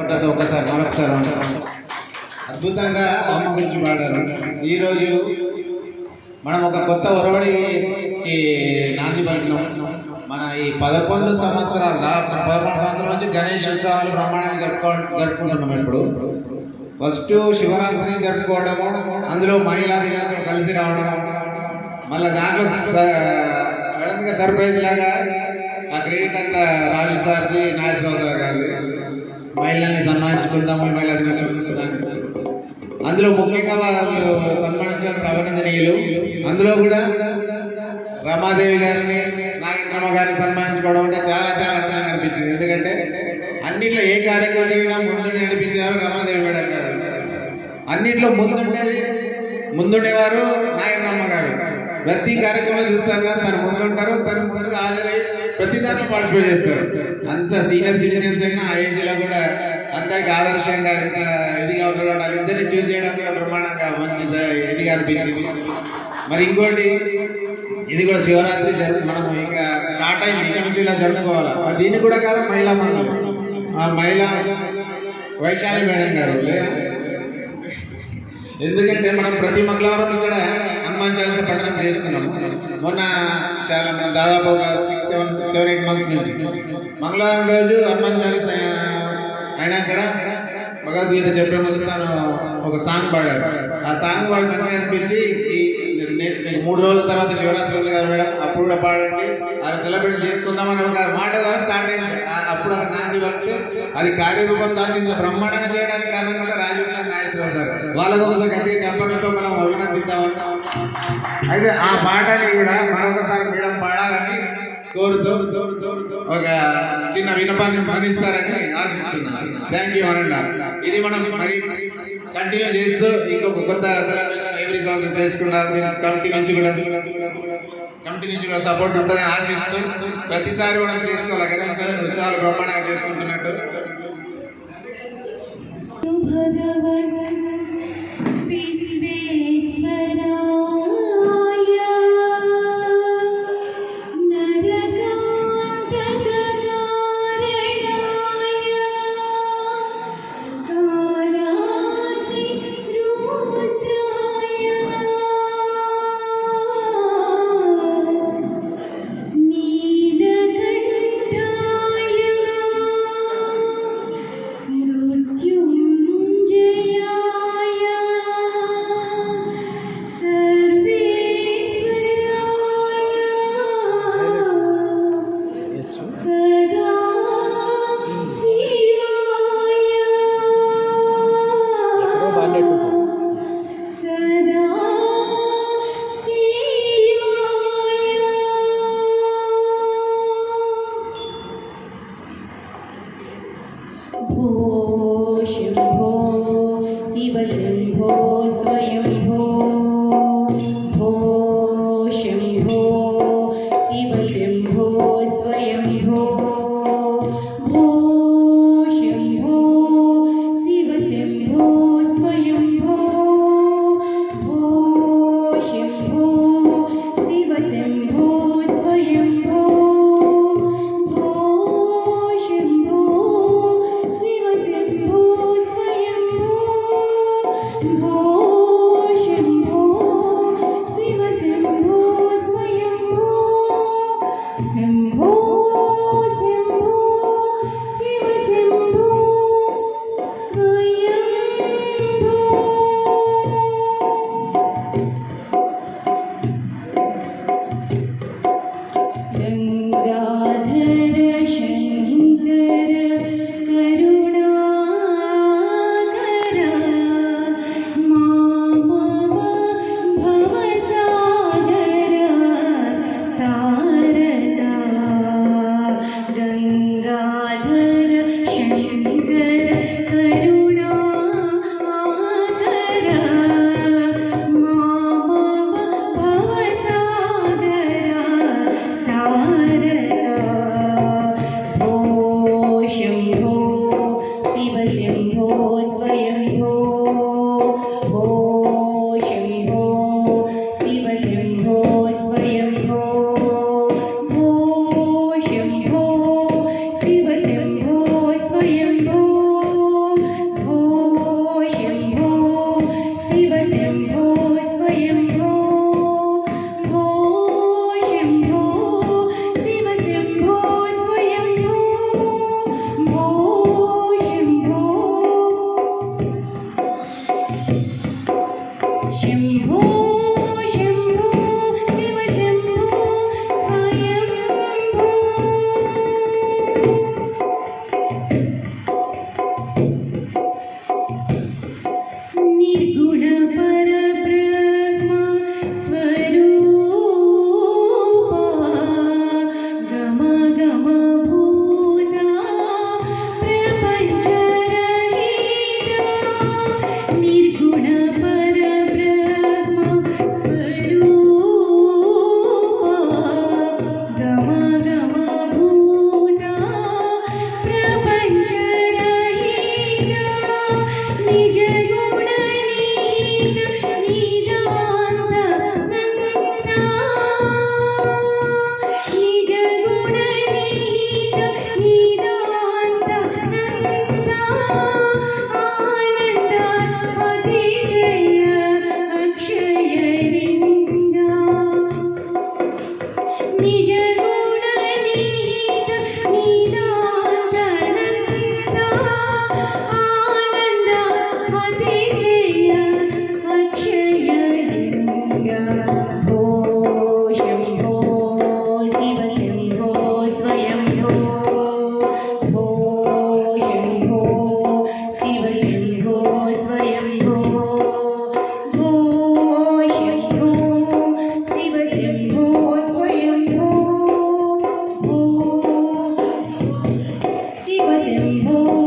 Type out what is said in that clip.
ఉంటుంది ఒకసారి మరొకసారి అద్భుతంగా అమ్మ గురించి పాడారు. ఈరోజు మనం ఒక కొత్త ఒరవడికి నాంది పలికినాం. మన ఈ పదకొండు సంవత్సరాల పదకొండు సంవత్సరాల నుంచి గణేష్ ఉత్సవాలు బ్రహ్మాండంగా జరుపుకో జరుపుకుంటున్నాం ఇప్పుడు. ఫస్ట్ శివరాత్రిని జరుపుకోవడము అందులో మహిళా దినోత్సవం కలిసి రావడం మళ్ళీ దాంట్లో సడన్గా సర్ప్రైజ్ లాగా ఆ క్రెడిట్ అంతా రాజు సార్ది నాగేశ్వరరావు సార్ గారిది. మహిళల్ని సన్మానించుకుందాము మహిళా దినోత్సవం అందులో ముఖ్యంగా వాళ్ళు సన్మానించారు అభినందనీయులు అందులో కూడా రమాదేవి గారిని నాగేంద్రమ్మ గారిని సన్మానించుకోవడం అంటే చాలా చాలా అందంగా అనిపించింది. ఎందుకంటే అన్నిట్లో ఏ కార్యక్రమం జరిగినా ముందు నడిపించారు రమాదేవి మేడం గారు. అన్నిట్లో ముందుండేది ముందుండేవారు నాగేంద్రమ్మ గారు. ప్రతి కార్యక్రమం చూస్తారు కానీ తను ముందుంటారు తను ముందుగా హాజరయ్యి ప్రతి దాంట్లో పార్టిసిపేట్ చేస్తారు. అంత సీనియర్ సిటిజన్స్ అయినా ఆ ఏజ్లో కూడా అందరికి ఆదర్శంగా ఇంత ఇదిగా కాబట్టి ఇద్దరిని చూస్ చేయడం కూడా ప్రమాణంగా మంచి ఇదిగా అనిపించింది. మరి ఇంకోటి ఇది కూడా శివరాత్రి జరుపు మనం ఇంకా స్టార్ట్ అయింది. ఇక్కడ నుంచి ఇలా జరుపుకోవాలి? దీన్ని కూడా కాదు మహిళా మండలం. ఆ మహిళా వైశాలి మేడం గారు ఎందుకంటే మనం ప్రతి మంగళవారం ఇక్కడ హనుమాన్ చాలీస పఠనం చేస్తున్నాము. మొన్న చాలా మంది దాదాపు ఒక six seven seven eight months నుంచి. మంగళవారం రోజు హనుమాన్ చాలీస అయినా ఇక్కడ భగవద్గీత చెప్పే ముందు తను ఒక సాంగ్ పాడాడు. ఆ సాంగ్ వాడు మంచిగా అనిపించి ఈ మూడు రోజుల తర్వాత శివరాత్రి ఉంది కదా మేడం? అప్పుడు కూడా పాడండి. అది సెలబ్రేట్ చేసుకుందామని ఒక మాట ద్వారా స్టార్ట్ అయింది. అప్పుడు ఒక నాంది వరకు అది కార్యరూపం దాచింది బ్రహ్మాండంగా చేయడానికి కారణం కూడా రాజీవ్ గారు. నాగేశ్వరరావు సార్ వాళ్ళ కోసం గట్టిగా చెప్పడంతో మనం అభినందిద్దామంటాం అయితే ఆ పాటని కూడా మరొకసారి మేడం పాడాలని కోరుతూ ఒక చిన్న వినపాన్ని మరణిస్తారని ఆశిస్తున్నాను. థ్యాంక్ యూ అనండి ఇది మనం మరి కంటిన్యూ చేస్తూ ఇంకొక కొత్త సెలబ్రేషన్ ఎవ్రీ సంవత్సరం కమిటీ నుంచి కూడా. కమిటీ నుంచి కూడా సపోర్ట్ ఉంటుందని ఆశిస్తూ ప్రతిసారి కూడా చేసుకోవాలి కదా ఉత్సవాలు బ్రహ్మాండంగా చేసుకుంటున్నట్టు. was in war.